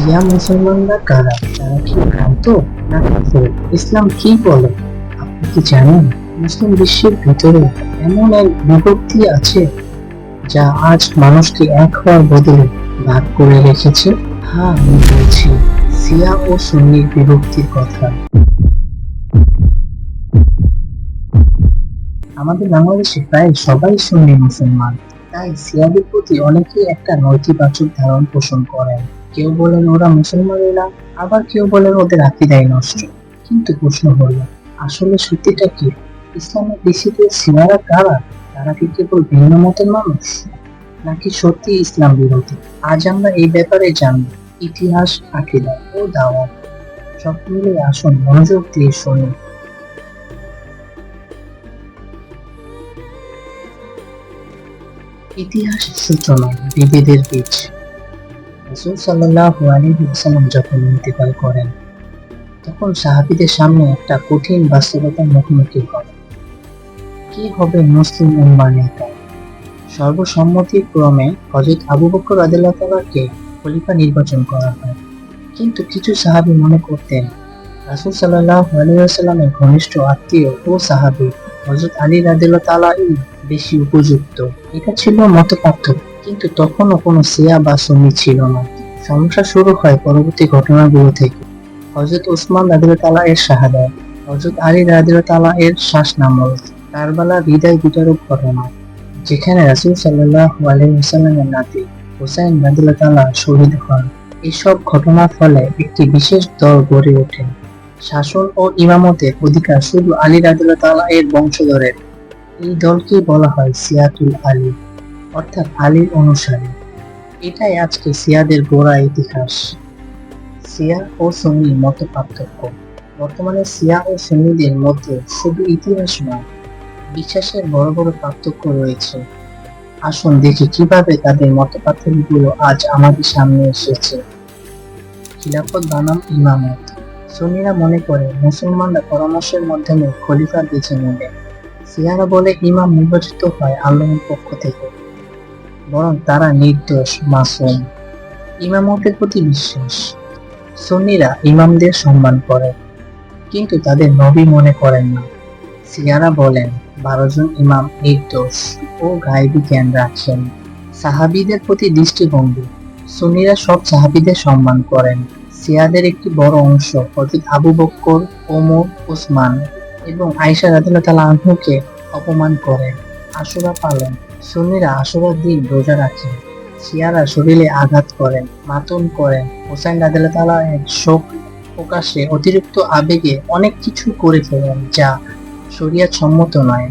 সিয়া মুসলমানরা কারা? তারা কি ভ্রান্ত? না কাফের ইসলাম কি বলে? আপনি কি জানেন? মুসলিম বিশ্বের ভিতরে এমন এক বিভক্তি আছে যা আজ মানুষকে এক হওয়ার বদলে ভাগ করে রেখেছে? হ্যাঁ আমি বলছি সিয়া ও সুন্নির বিভক্তির কথা। আমাদের বাংলাদেশে প্রায় সবাই সুন্নি মুসলমান। তাই সিয়াদের প্রতি অনেকেই একটা নৈতিবাচক ধারণ পোষণ করেন। কেউ বলেন ওরা মুসলমানই না আবার কেউ বলেন ওদের আকিদাই নষ্ট। কিন্তু প্রশ্ন হলো, আসলে সত্যিটা কি? ইসলামের দৃষ্টিতে সিয়ারা কারা? তারা কি কেবল ভিন্ন মতের মানুষ? নাকি সত্যি ইসলাম বিরোধী? আজ আমরা এই ব্যাপারে জানব, ইতিহাস, আকিদা ও দাওয়াত। সব মিলে আসুন মনোযোগ দিয়ে শুনি ইতিহাস সূচনা, বিভেদের বীজ। রসুল ওয়াসাল্লাম যখন ইন্তেকাল করেন, তখন সাহাবীদের সামনে একটা কঠিন বাস্তবতার মুখোমুখি হন। কি হবে মুসলিম উম্মার নেতা? সর্বসম্মতিক্রমে হযরত আবু বকর তাআলাকে খলিফা নির্বাচন করা হয়। কিন্তু কিছু সাহাবী মনে করতেন, রাসূল ওয়াসাল্লামের ঘনিষ্ঠ আত্মীয় ও সাহাবি হযরত আলী রাদিয়াল্লাহু তাআলাই বেশি উপযুক্ত। এটা ছিল মত পার্থক্য কিন্তু তখনও কোনো সিয়া বা সুন্নি ছিল না। সমস্যা শুরু হয় পরবর্তী ঘটনাগুলো থেকে। হযরত ওসমান রাদিয়াল্লাহু তাআলা এর শাহাদাত, হযরত আলী রাদিয়াল্লাহু তাআলা এর শ্বাসনামল কারবালা হৃদয় বিতরক ঘটনা, যেখানে রাসূল সাল্লাল্লাহু আলাইহি ওয়াসাল্লামের নাতি হুসাইন রাদিয়াল্লাহু তাআলা শহীদ হন। এসব ঘটনার ফলে একটি বিশেষ দল গড়ে ওঠে। শাসন ও ইমামতের অধিকার শুধু আলী রাদিয়াল্লাহু তাআলা এর বংশধরের। এই দলকে বলা হয় সিয়াতুল আলী। অর্থাৎ আলীর অনুসারী। এটাই আজকে সিয়াদের গোড়া ইতিহাস। সিয়া ও সুন্নি মত পার্থক্য। বর্তমানে সিয়া ও সুন্নিদের মধ্যে শুধু ইতিহাস নয়, বিশ্বাসের বড় বড় পার্থক্য রয়েছে। আসুন দেখি কীভাবে তাদের মত পার্থক্যগুলো আজ আমাদের সামনে এসেছে। খিলাফত বানাম ইমামত। সুন্নিরা মনে করে মুসলমানরা পরামর্শের মাধ্যমে খলিফা বেছে নেবে। সিয়ারা বলে ইমাম নির্বাচিত হয় আল্লাহর পক্ষ থেকে। বরং তারা নির্দোষ, মাসুম, ইমামতের প্রতি বিশ্বাস। সুন্নিরা ইমামদের সম্মান করে, কিন্তু তাদের নবী মনে করেন না। সিয়ারা বলেন, বারো জন ইমাম নির্দোষ ও গায়েবী জ্ঞান রাখেন। সাহাবীদের প্রতি দৃষ্টিভঙ্গি। সুন্নিরা সব সাহাবীদের সম্মান করেন। সিয়াদের একটি বড় অংশ হযরত আবু বক্কর, ওমর, ওসমান এবং আয়েশা রাদিয়াল্লাহু তাআলা আনহুকে অপমান করেন। আশুরা পালন সুন্নিরা আশুরার দিন রোজা রাখেন শিয়ারা শরীরে আঘাত করেন, মাতন করেন। রাদিয়াল্লাহু তাআলা এর শোক প্রকাশে অতিরিক্ত আবেগে অনেক কিছু করে ফেলেন যা শরিয়াত সম্মত নয়।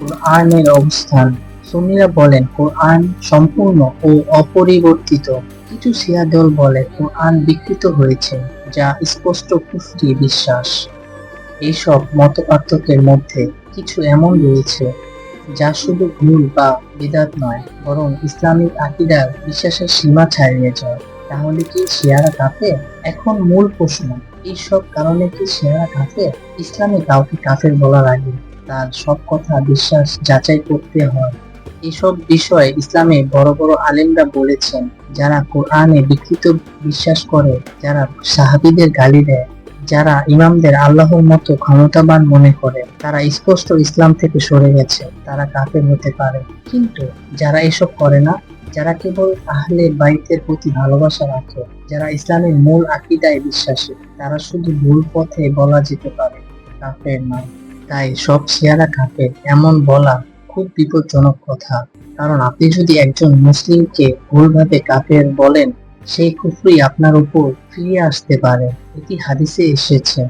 কোরআনের অবস্থান। সুন্নিরা বলেন, কোরআন সম্পূর্ণ ও অপরিবর্তিত। কিছু শিয়া দল বলে, কোরআন বিকৃত হয়েছে, যা স্পষ্ট কুফরি বিশ্বাস। এইসব মত পার্থক্যের মধ্যে কিছু এমন রয়েছে যা শুধু ভুল বা বিদাত নয়, বরং ইসলামিক আকিদার বিশ্বাসের সীমা ছাড়িয়ে যায়। তাহলে কি শিয়ারা কাফে এখন মূল প্রশ্ন, এইসব কারণে কি শিয়ারা কাফে ইসলামে কাউকে কাফের বলার আগে তার সব কথা বিশ্বাস যাচাই করতে হয়। এসব বিষয়ে ইসলামে বড় বড় আলেমরা বলেছেন, যারা কোরআনে বিকৃত বিশ্বাস করে, যারা সাহাবিদের গালি দেয়। যারা ইমামদের আল্লাহর মতো ক্ষমতাবান মনে করে, তারা স্পষ্ট ইসলাম থেকে সরে গেছে, তারা কাফের হতে পারে। কিন্তু যারা এসব করে না, যারা কেবল আহলে বাইতের প্রতি ভালোবাসা রাখে, যারা ইসলামের মূল আকিদায় বিশ্বাসী, তারা শুধু ভুল পথে বলা যেতে পারে, কাফের নয় তাই সব শিয়ারা কাফের, এমন বলা খুব বিপজ্জনক কথা। কারণ আপনি যদি একজন মুসলিমকে ভুলভাবে কাফের বলেন সেই কুফরি আপনার উপর ফিরে আসতে পারে, এটি হাদিসে এসেছে।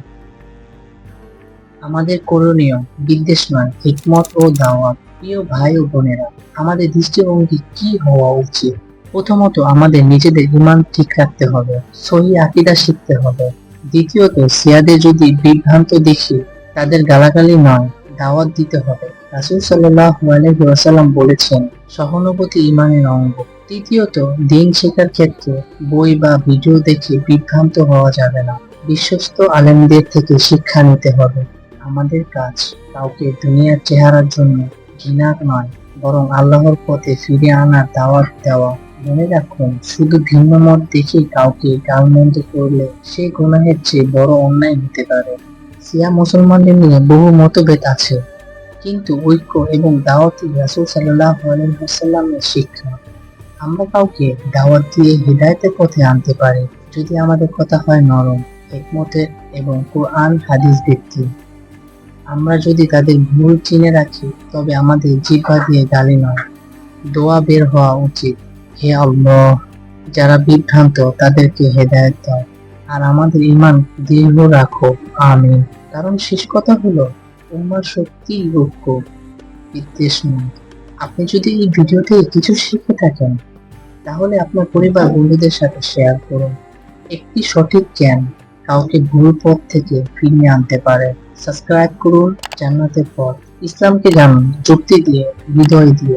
আমাদের করণীয় বিদ্বেষ নয় হিকমত ও দাওয়াত। প্রিয় ভাই ও বোনেরা, আমাদের দৃষ্টিভঙ্গি কি হওয়া উচিত? প্রথমত আমাদের নিজেদের ইমান ঠিক রাখতে হবে, সহি আকিদা শিখতে হবে। দ্বিতীয়ত সিয়াদের যদি বিভ্রান্ত দেখি, তাদের গালাগালি নয়, দাওয়াত দিতে হবে। রাসুল সাল্লাল্লাহু আলাইহি ওয়াসাল্লাম বলেছেন, সহানুভূতি ইমানের অঙ্গ। তৃতীয়ত, দিন শেখার ক্ষেত্রে বই বা ভিডিও দেখে বিভ্রান্ত হওয়া যাবে না। বিশ্বস্ত আলেমদের থেকে শিক্ষা নিতে হবে। আমাদের কাজ কাউকে দুনিয়ার চেহারার জন্য ঘৃণার নয়, বরং আল্লাহর পথে ফিরে আনার দাওয়াত দেওয়া। মনে রাখুন, শুধু ভিন্ন মত দেখে কাউকে গালমন্দ করলে সে গুনাহের চেয়ে বড় অন্যায় হতে পারে। সিয়া মুসলমানদের নিয়ে বহু মতভেদ আছে, কিন্তু ঐক্য এবং দাওয়াতি রাসূল সাল্লাল্লাহু আলাইহি ওয়াসাল্লামের শিক্ষা। আমরা কাউকে দাওয়াত দিয়ে হৃদায়তের পথে আনতে পারি, যদি আমাদের কথা হয় নরম, একমতের এবং কোরআন হাদিস ব্যক্তি আমরা যদি তাদের ভুল চিনে রাখি, তবে আমাদের জিহ্বা দিয়ে গালি নয়। দোয়া বের হওয়া উচিত। হে আল্লাহ, যারা বিভ্রান্ত, তাদেরকে হেদায়েত দাও। আর আমাদের ইমান দৃঢ় রাখো। আমি কারণ শেষ কথা হলো, উম্মার শক্তি ঐক্য বিদ্বেষ নয় আপনি যদি এই ভিডিও থেকে কিছু শিখে থাকেন, তাহলে আপনার পরিবার বন্ধুদের সাথে শেয়ার করুন। একটি সঠিক জ্ঞান কাউকে ভুল পথ থেকে ফিরিয়ে আনতে পারে। সাবস্ক্রাইব করুন জান্নাতের পথ। ইসলামকে জানুন, যুক্তি দিয়ে, হৃদয় দিয়ে।